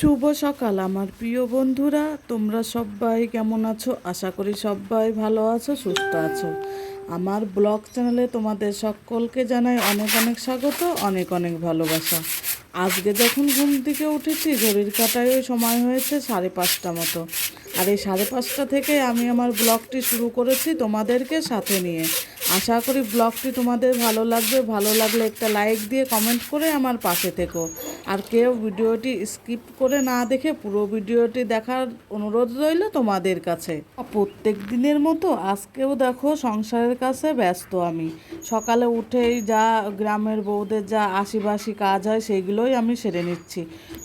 শুভ সকাল, আমার প্রিয় বন্ধুরা। তোমরা সবাই কেমন আছো? আশা করি সবাই ভালো আছো, সুস্থ আছো। আমার ব্লগ চ্যানেলে তোমাদের সকলকে জানাই অনেক অনেক স্বাগত, অনেক অনেক ভালোবাসা। আজকে যখন ঘুম থেকে উঠেছি, ঘড়ির কাটায় ওই সময় হয়েছে সাড়ে পাঁচটা মতো। আর এই সাড়ে পাঁচটা থেকে আমি আমার ব্লগটি শুরু করেছি তোমাদেরকে সাথে নিয়ে। আশা করি ব্লগটি তোমাদের ভালো লাগবে। ভালো লাগলে একটা লাইক দিয়ে কমেন্ট করে আমার পাশে থেকো। আর কেউ ভিডিওটি স্কিপ করে না দেখে পুরো ভিডিওটি দেখার অনুরোধ রইল তোমাদের কাছে। প্রত্যেক দিনের মতো আজকেও দেখো সংসারের কাছে ব্যস্ত আমি। সকালে উঠেই যা গ্রামের বউদের যা আশিবাসি কাজ হয় সেইগুলোই আমি সেরে নিচ্ছি।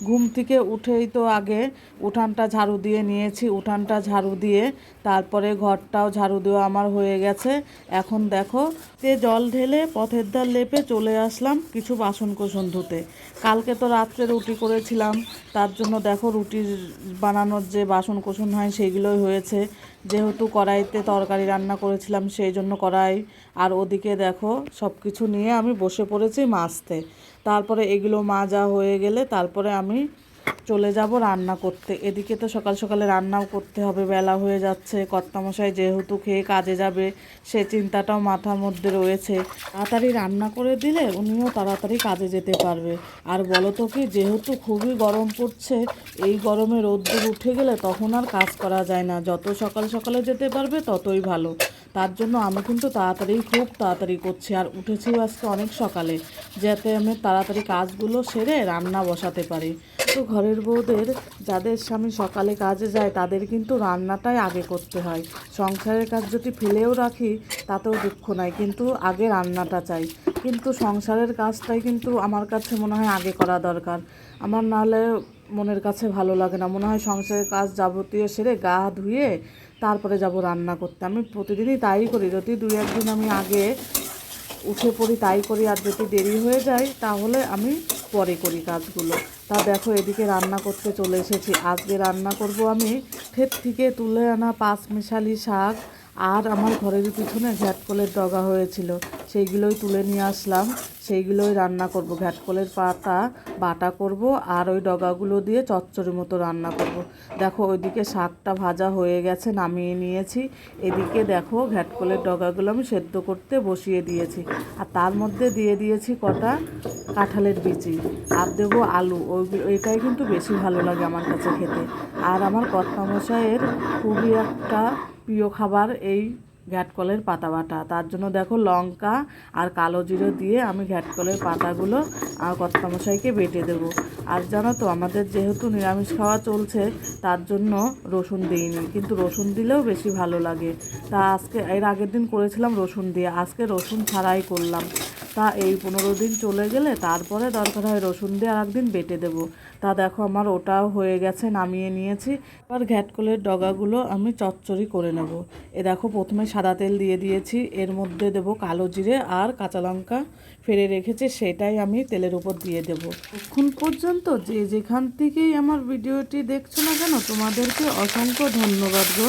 ঘুম থেকে উঠেই তো আগে উঠানটা ঝাড়ু দিয়ে নিয়েছি, উঠানটা ঝাড়ু দিয়ে তারপরে ঘরটাও ঝাড়ু দেওয়া আমার হয়ে গেছে। এখন দেখো, তে জল ঢেলে পথের ধার লেপে চলে আসলাম কিছু বাসন কোসন ধুতে। কালকে তো রাত্রে রুটি করেছিলাম। তার জন্য দেখো রুটির বানানোর যে বাসন কোসন হয় সেগুলোই হয়েছে। যেহেতু কড়াইতে তরকারি রান্না করেছিলাম সেই জন্য কড়াই। আর ওদিকে দেখো সব কিছু নিয়ে আমি বসে পড়েছি মাছতে। তারপরে এগুলো মাজা হয়ে গেলে তারপরে আমি চলে যাব রান্না করতে। এদিকে তো সকাল সকালে রান্নাও করতে হবে, বেলা হয়ে যাচ্ছে। কর্তামশাই যেহেতু খেয়ে কাজে যাবে, সে চিন্তাটাও মাথার মধ্যে রয়েছে। তাড়াতাড়ি রান্না করে দিলে উনিও তাড়াতাড়ি কাজে যেতে পারবে। আর বলো তো কি, যেহেতু খুবই গরম পড়ছে, এই গরমে রোদ্দুর উঠে গেলে তখন আর কাজ করা যায় না। যত সকাল সকালে যেতে পারবে, ততই ভালো। তার জন্য আমি কিন্তু তাড়াতাড়ি, খুব তাড়াতাড়ি করছি। আর উঠেছিও আজকে অনেক সকালে, যাতে আমি তাড়াতাড়ি কাজগুলো সেরে রান্না বসাতে পারি। তো ঘরের বউদের, যাদের স্বামী সকালে কাজে যায়, তাদের কিন্তু রান্নাটাই আগে করতে হয়। সংসারের কাজ যদি ফেলেও রাখি, তাতেও দুঃখ নাই, কিন্তু আগে রান্নাটা চাই। কিন্তু সংসারের কাজটাই কিন্তু আমার কাছে মনে হয় আগে করা দরকার। আমার নাহলে মনের কাছে ভালো লাগে না। মনে হয় সংসারের কাজ যাবতীয় সেরে গা ধুয়ে তারপরে যাব রান্না করতে। আমি প্রতিদিনই তাই করি। যদি দুই একদিন আমি আগে উঠে পড়ি, তাই করি, আর যদি দেরি হয়ে যায়, তাহলে আমি পরে করি কাজগুলো। তা দেখো, এদিকে রান্না করতে চলে এসেছি। আজকে রান্না করব আমি ক্ষেত থেকে তুলে আনা পাঁচ মিশালি শাক আর আমার ঘরের পিছনে ঘ্যাটকলের ডগা হয়েছিল। সেইগুলোই তুলে নিয়ে আসলাম। সেইগুলোই রান্না করব। ঘ্যাটকলের পাতা বাটা করব আর ওই ডগাগুলো দিয়ে চচ্চড়ি মতো রান্না করব। দেখো, ওইদিকে শাকটা ভাজা হয়ে গেছে, নামিয়ে নিয়েছি। এদিকে দেখো, ঘ্যাটকলের ডগাগুলো আমি সেদ্ধ করতে বসিয়ে দিয়েছি। আর তার মধ্যে দিয়ে দিয়েছি কটা কাঁঠালের বিচি। আর দেবো আলু। ওই ওইটাই কিন্তু বেশি ভালো লাগে আমার কাছে খেতে। আর আমার কর্তামশাইয়ের খুবই একটা প্রিয় খাবার এই ঘ্যাটকলের পাতা বাটা তার জন্য দেখো লঙ্কা আর কালো জিরে দিয়ে আমি ঘ্যাটকলের পাতাগুলো কর্তামশাইকে বেটে দেবো। আর জানো তো, আমাদের যেহেতু নিরামিষ খাওয়া চলছে, তার জন্য রসুন দিইনি। কিন্তু রসুন দিলেও বেশি ভালো লাগে। তা আজকে, এর আগের দিন করেছিলাম রসুন দিয়ে, আজকে রসুন ছাড়াই করলাম। তা এই পনেরো দিন চলে গেলে তারপরে দরকার হয় রসুন দিয়ে আর একদিন বেটে দেবো। তা দেখো আমার ওটাও হয়ে গেছে, নামিয়ে নিয়েছি। এবার ঘ্যাটকলের ডগাগুলো আমি চচ্চড়ি করে নেব। এ দেখো প্রথমে সাদা তেল দিয়ে দিয়েছি, এর মধ্যে দেবো কালো জিরে আর কাঁচা লঙ্কা ফেলে রেখেছি, সেটাই আমি তেলের উপর দিয়ে দেব। এখন পর্যন্ত যে যেখান থেকেই আমার ভিডিওটি দেখছ না কেন, তোমাদেরকে অসংখ্য ধন্যবাদ গো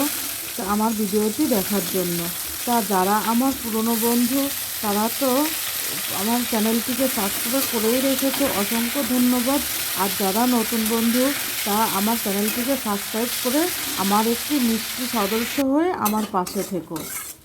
আমার ভিডিওটি দেখার জন্য। তা যারা আমার পুরনো বন্ধু, তারা তো আমার চ্যানেলটিকে সাবস্ক্রাইব করেই রেখেছে। অসংখ্য ধন্যবাদ। আর যারা নতুন বন্ধু তা আমার চ্যানেলটিকে সাবস্ক্রাইব করে আমার একটি মিষ্টি সদস্য হয়ে আমার পাশে থেকো।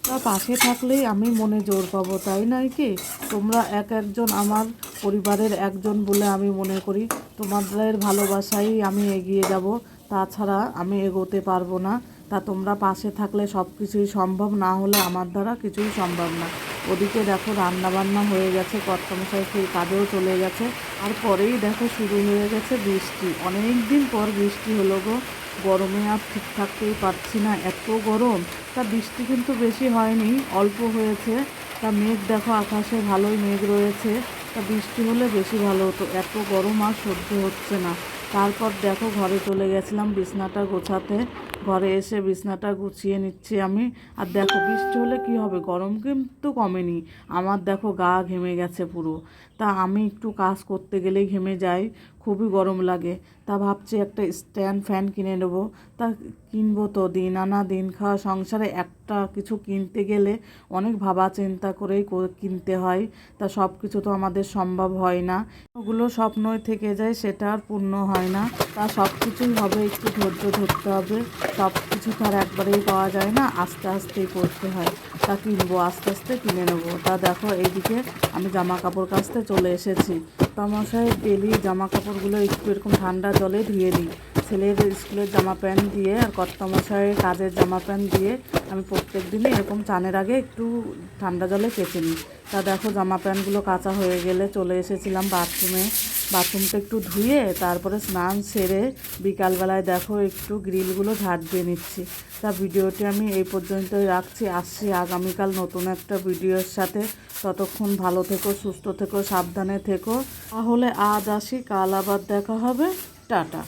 তা পাশে থাকলেই আমি মনে জোর পাবো, তাই নয় কি? তোমরা এক একজন আমার পরিবারের একজন বলে আমি মনে করি। তোমাদের ভালোবাসাই আমি এগিয়ে যাব। তাছাড়া আমি এগোতে পারব না। তা তোমরা পাশে থাকলে সব কিছুই সম্ভব, না হলে আমার দ্বারা কিছুই সম্ভব না। ওদিকে দেখো রান্না বান্না হয়ে গেছে, কর্তমশাই সেই কাজেও চলে গেছে। আর পরেই দেখো শুরু হয়ে গেছে বৃষ্টি। অনেক দিন পর বৃষ্টি হলো গো। গরমে আর ঠিক থাকতেই পারছি না, এত গরম। তা বৃষ্টি কিন্তু বেশি হয়নি, অল্প হয়েছে। তা মেঘ দেখো আকাশে ভালোই মেঘ রয়েছে। তা বৃষ্টি হলে বেশি ভালো হতো, এত গরম আর সহ্য হচ্ছে না। তারপর দেখো ঘরে চলে গেছিলাম বিছনাটা গোছাতে। ঘরে এসে বিছনাটা গুছিয়ে নিচ্ছি আমি। আর দেখো, বৃষ্টি হলে কি হবে? গরম কিন্তু কমেনি। আমার দেখো গা ঘেমে গেছে পুরো। তা আমি একটু কাজ করতে গেলেই ঘেমে যাই, খুবই গরম লাগে। তা ভাবছি একটা স্ট্যান্ড ফ্যান কিনে নেব। তা কিনবো তো দিন আনা, দিন খাওয়া, সংসারে একটা কিছু কিনতে গেলে অনেক ভাবা চিন্তা করেই কিনতে হয়। তা সব কিছু তো আমাদের সম্ভব হয় না। ওগুলো স্বপ্নই থেকে যায়, সেটা আর পূর্ণ হয় না। তা সব কিছুই হবে, একটু ধৈর্য ধরতে হবে। সব কিছু তো আর একবারেই পাওয়া যায় না। আস্তে আস্তেই করতে হয়। তা কিনবো, আস্তে আস্তে কিনে নেব। তা দেখো, এইদিকে আমি জামা কাপড় কাচতে চলে এসেছি। তা মশাই ডেলি জামা কাপড়গুলো একটু এরকম ঠান্ডা জলে ধুয়ে দিই ছেলের স্কুলের জামা প্যান্ট দিয়ে আর কর্তামশাইয়ের কাজের জামা প্যান্ট দিয়ে আমি প্রত্যেক দিনই এরকম চানের আগে একটু ঠান্ডা জলে কেচে নিই। তা দেখো, জামা প্যান্টগুলো কাঁচা হয়ে গেলে চলে এসেছিলাম বাথরুমে বাথরুমটা একটু ধুয়ে তারপরে স্নান সেরে বিকালবেলায় দেখো একটু গ্রিলগুলো ঝাঁট দিয়ে নিচ্ছি। তা ভিডিওটি আমি এই পর্যন্তই রাখছি। আসছি আগামীকাল নতুন একটা ভিডিওর সাথে। ততক্ষণ ভালো থেকো, সুস্থ থেকো, সাবধানে থেকো। তাহলে আজ আসি, কাল আবার দেখা হবে। টাটা।